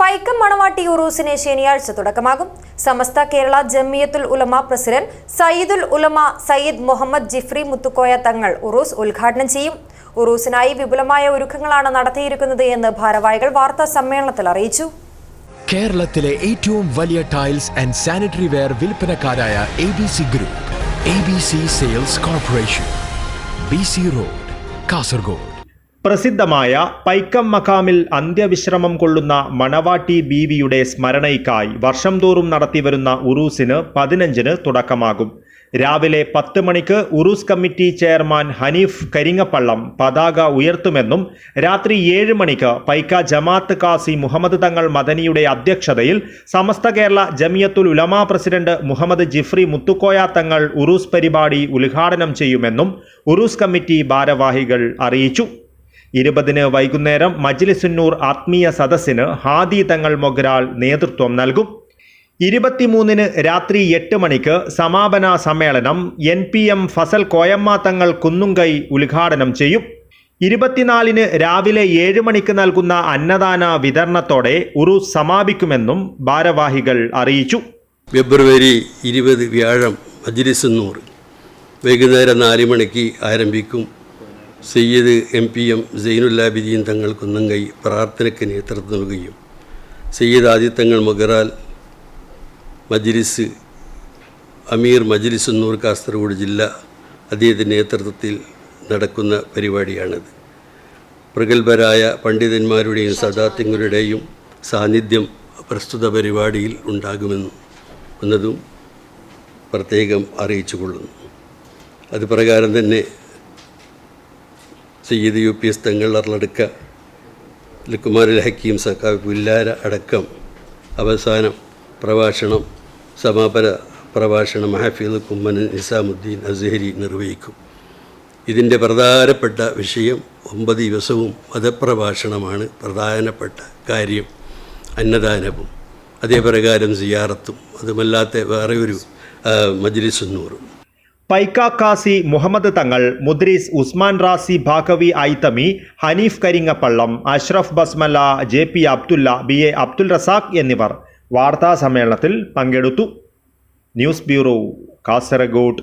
പൈക്കം മണവാട്ടി ഉറൂസിന് ശനിയാഴ്ച തുടക്കമാകും. സമസ്ത കേരള ജമിയത്തുൽ ഉലമ പ്രസിഡന്റ് സയ്യിദുൽ ഉലമ സയ്യിദ് മുഹമ്മദ് ജിഫ്രി മുത്തുക്കോയ തങ്ങൾ ഉറൂസ് ഉദ്ഘാടനം ചെയ്യും. ഉറൂസിനായി വിപുലമായ ഒരുക്കങ്ങളാണ് നടത്തിയിരിക്കുന്നത് എന്ന് ഭാരവാഹികൾ വാർത്താ സമ്മേളനത്തിൽ അറിയിച്ചു. കേരളത്തിലെ ഏറ്റവും വലിയ tiles and sanitary ware വിൽപ്പനക്കാരായ A B C group A B C sales corporation B C road Kasaragod. പ്രസിദ്ധമായ പൈക്കം മഖാമിൽ അന്ത്യവിശ്രമം കൊള്ളുന്ന മണവാട്ടി ബീവിയുടെ സ്മരണയ്ക്കായി വർഷം തോറും നടത്തിവരുന്ന ഉറൂസിന് പതിനഞ്ചിന് തുടക്കമാകും. രാവിലെ പത്ത് മണിക്ക് ഉറൂസ് കമ്മിറ്റി ചെയർമാൻ ഹനീഫ് കരിങ്ങപ്പള്ളം പതാക ഉയർത്തുമെന്നും രാത്രി ഏഴ് മണിക്ക് പൈക്ക ജമാഅത്ത് കാസി മുഹമ്മദ് തങ്ങൾ മദനിയുടെ അധ്യക്ഷതയിൽ സമസ്ത കേരള ജമിയത്തുൽ ഉലമ പ്രസിഡന്റ് മുഹമ്മദ് ജിഫ്രി മുത്തുക്കോയ തങ്ങൾ ഉറൂസ് പരിപാടി ഉദ്ഘാടനം ചെയ്യുമെന്നും ഉറൂസ് കമ്മിറ്റി ഭാരവാഹികൾ അറിയിച്ചു. ഇരുപതിന് വൈകുന്നേരം മജ്ലിസുന്നൂർ ആത്മീയ സദസ്സിന് ഹാദി തങ്ങൾ മൊഗ്രാൽ നേതൃത്വം നൽകും. ഇരുപത്തിമൂന്നിന് രാത്രി എട്ട് മണിക്ക് സമാപന സമ്മേളനം N P M Fazal Koyamma Thangal Kunnumkai ഉദ്ഘാടനം ചെയ്യും. ഇരുപത്തിനാലിന് രാവിലെ ഏഴ് മണിക്ക് നൽകുന്ന അന്നദാന വിതരണത്തോടെ ഉറു സമാപിക്കുമെന്നും ഭാരവാഹികൾ അറിയിച്ചു. ഫെബ്രുവരി ഇരുപത് വ്യാഴം മജ്ലിസുന്നൂർ വൈകുന്നേരം നാല് മണിക്ക് ആരംഭിക്കും. Sayyid M P M Zainulabideen Thangal Kunnankai പ്രാർത്ഥനയ്ക്ക് നേതൃത്വം നൽകുകയും സയ്യിദ് ആദിത്തങ്ങൾ മൊഗറാൽ മജ്ലിസ് അമീർ മജ്ലിസ് നൂർ കാസർഗോഡ് ജില്ല അദ്ദേഹത്തിന്റെ നേതൃത്വത്തിൽ നടക്കുന്ന പരിപാടിയാണിത്. പ്രഗത്ഭരായ പണ്ഡിതന്മാരുടെയും സദാത്യങ്ങളുടെയും സാന്നിധ്യം പ്രസ്തുത പരിപാടിയിൽ ഉണ്ടാകുമെന്ന് എന്നതും പ്രത്യേകം അറിയിച്ചു കൊള്ളുന്നു അത് പ്രകാരം തന്നെ സയ്യിദ് യു പി എസ് തങ്ങൾ അർളടുക്ക ലുക്കുമാരുൽ ഹക്കീം സക്കാവ് പുല്ലാര അടക്കം അവസാനം പ്രഭാഷണം സമാപന പ്രഭാഷണം മഹഫീദ് കുമ്മൻ നിസാമുദ്ദീൻ അസഹരി നിർവഹിക്കും. ഇതിന്റെ പ്രധാനപ്പെട്ട വിഷയം ഒമ്പത് ദിവസവും മതപ്രഭാഷണമാണ് പ്രധാനപ്പെട്ട കാര്യം അന്നദാനവും അതേപ്രകാരം സിയാറത്തും അതുമല്ലാത്ത വേറെ ഒരു മജ്ലിസുന്നൂറും. Paikkaqazi Muhammad Thangal മുദ്രീസ് Usman Razi Baqavi Aithami Hanif Karingappallam Ashraf Basmala J P Abdulla B A Abdul Razak എന്നിവർ വാർത്താ സമ്മേളനത്തിൽ പങ്കെടുത്തു. News bureau Kasaragod.